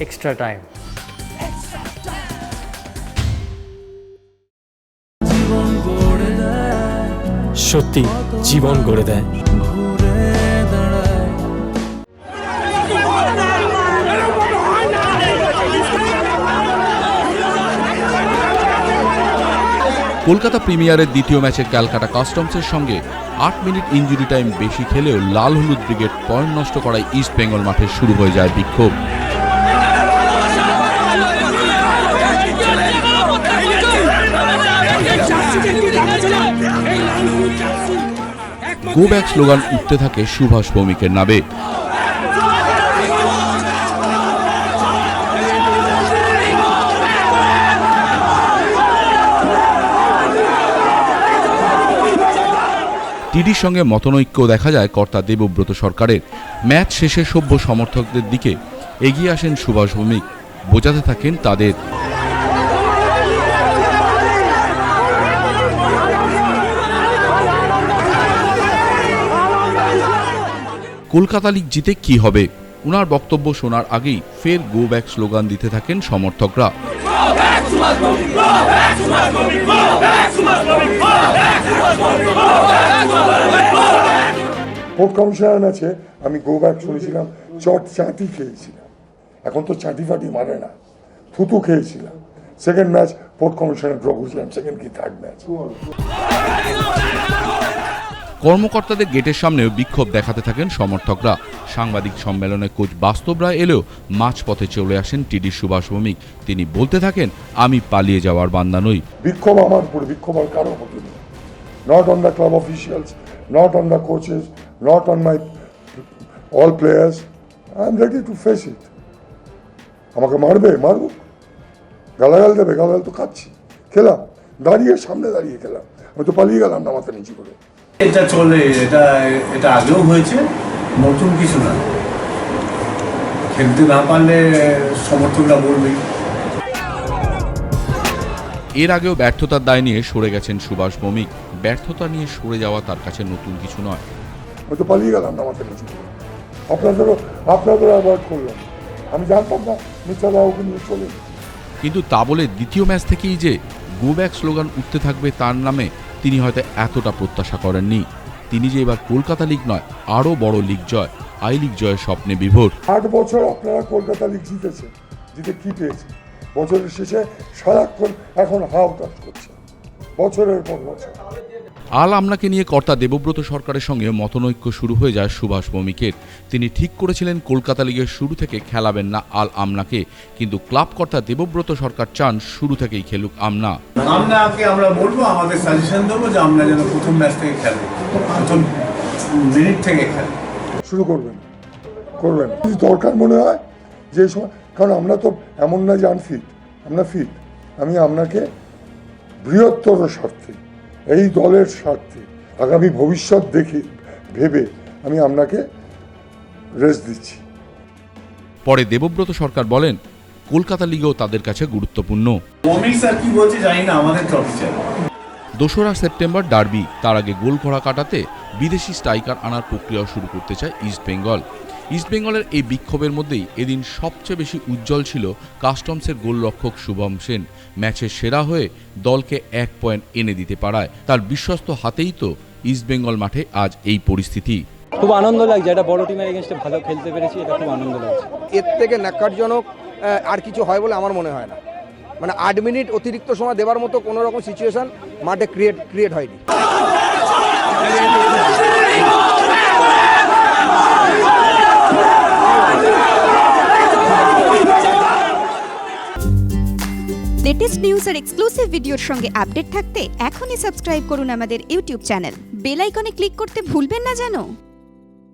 extra time. সত্যি জীবন গড়ে দেয় কলকাতা প্রিমিয়ারের দ্বিতীয় ম্যাচে ক্যালকাটা কাস্টমসের সঙ্গে আট মিনিট ইঞ্জুরি টাইম বেশি খেলেও লাল হলুদ ব্রিগেড পয়েন্ট নষ্ট করায় ইস্ট বেঙ্গল মাঠে শুরু হয়ে যায় বিক্ষোভ গো ব্যাক স্লোগান উঠতে থাকে সুভাষ ভৌমিকের নামে। টিডির সঙ্গে মতনৈক্য দেখা যায় কর্তা দেবব্রত সরকারের। ম্যাচ শেষে সভ্য সমর্থকদের দিকে এগিয়ে আসেন সুভাষ ভৌমিক। বোঝাতে থাকেন তাদের কলকাতা লিগ জিতে কি হবে? উনার বক্তব্য শোনার আগেই ফের গো ব্যাক স্লোগান দিতে থাকেন সমর্থকরা। ভোট কমিশনার ম্যাচে আমি গো ব্যাক শুনেছিলাম, চট চাটি খেয়েছিলাম। এখন তো চাটি ফাটি মানে না, থুতু খেয়েছিলাম। Second match vote commissioner draw করেছিলাম সেকেন্ড কি থার্ড ম্যাচ কর্মকর্তাদের গেটের সামনেও বিক্ষোভ দেখাতে থাকেন সমর্থকরা। সাংবাদিক সম্মেলনে কোচ বাস্তব রায় এলেও মাঝপথে চলে আসেন টিডি সুভাষ ভৌমিক। তিনি বলতে থাকেন, আমি পালিয়ে যাওয়ার বান্দা নই। বিক্ষোভ আমার উপরে, বিক্ষোভ আর কারও not on the club officials not on the coaches not on my all players I am ready to face it আমাকে মারবে, মারবো। গালাগাল দেবে, গালাগাল তো খাচ্ছি। খেলাম। দাঁড়িয়ে সামনে দাঁড়িয়ে খেলাম। আমি তো পালিয়ে গেলাম না মাথা নিচু করে। এটা চলে এটা এটা আগেও হয়েছে নতুন কিছু না। খেলতে না পারলে সমর্থকরা বলবেই। এর আগেও ব্যর্থতার দায় নিয়ে সরে গেছেন সুভাষ ভৌমিক। ব্যর্থতা নিয়ে সরে যাওয়া তার কাছে নতুন কিছু নয়। আমি তো পালিয়ে গেলাম না মাথা আপনাদেরও আপনাদেরও অ্যাভয়েড করলাম। আমি জানতাম না মিথ্যা নিয়ে চলে কিন্তু তা বলে দ্বিতীয় ম্যাচ থেকেই যে গো ব্যাক স্লোগান উঠতে থাকবে তার নামে তিনি হয়তো এতটা প্রত্যাশা করেননি। তিনি যে এবার কলকাতা লিগ নয়, আরও বড় লিগ জয়, আই লিগ জয়ের স্বপ্নে বিভোর। আট বছর আপনারা কলকাতা লিগ জিতেছেন, জিতে কি পেয়েছেন? বছরের শেষে সারাক্ষণ এখন হাও কাজ করছে বছরের পর বছর। আল আমলাকে নিয়ে কর্তা দেবব্রত সরকারের সঙ্গে মতনৈক্য শুরু হয়ে যায় সুভাষ ভৌমিকের। তিনি ঠিক করেছিলেন কলকাতা লিগের শুরু থেকে খেলাবেন না আল আমনাকে কিন্তু ক্লাব কর্তা দেবব্রত সরকার চান শুরু থেকেই খেলুক আমনা আগে আমরা বলব আমাদের সাজেশন দেবো যে আমরা যেন প্রথম ম্যাচ থেকে খেলি প্রথম মিনিট থেকে খেলি। শুরু করবেন করবেন। যদি দরকার মনে হয় যে সময় কারণ আমরা তো এমন না যে আনফিট আমরা ফিট আমি আপনাকে বৃহত্তর স্বার্থে এই দলের স্বার্থে আগামী ভবিষ্যৎ দেখে ভেবে আমি আপনাকে রেস্ট দিচ্ছি। পরে দেবব্রত সরকার বলেন কলকাতা লিগেও তাদের কাছে গুরুত্বপূর্ণ। দোসরা সেপ্টেম্বর ডার্বি তার আগে গোল করা কাটাতে বিদেশি স্ট্রাইকার আনার প্রক্রিয়া শুরু করতে চায় ইস্ট বেঙ্গল। ইস্ট বেঙ্গলের এই বিক্ষোভের মধ্যেই এদিন সবচেয়ে বেশি উজ্জ্বল ছিল কাস্টমসের গোলরক্ষক শুভম সেন। ম্যাচের সেরা হয়ে দলকে এক পয়েন্ট এনে দিতে পারায়। তার বিশ্বস্ত হাতেই তো ইস্টবেঙ্গল মাঠে আজ এই পরিস্থিতি। খুব আনন্দ লাগছে একটা বড় টিমের এগেনস্টে ভালো খেলতে পেরেছি এটা খুব আনন্দ লাগছে। এর থেকে ন্যাক্কারজনক আহ, আর কিছু হয় বলে আমার মনে হয় না। মানে আট মিনিট অতিরিক্ত সময় দেওয়ার মতো কোনো রকম সিচুয়েশন মাঠে ক্রিয়েট ক্রিয়েট হয়নি। লেটেস্ট নিউজ আর এক্সক্লুসিভ ভিডিওর সঙ্গে আপডেট থাকতে এখনই সাবস্ক্রাইব করুন আমাদের YouTube channel bell icon click করতে ভুলবেন না জানো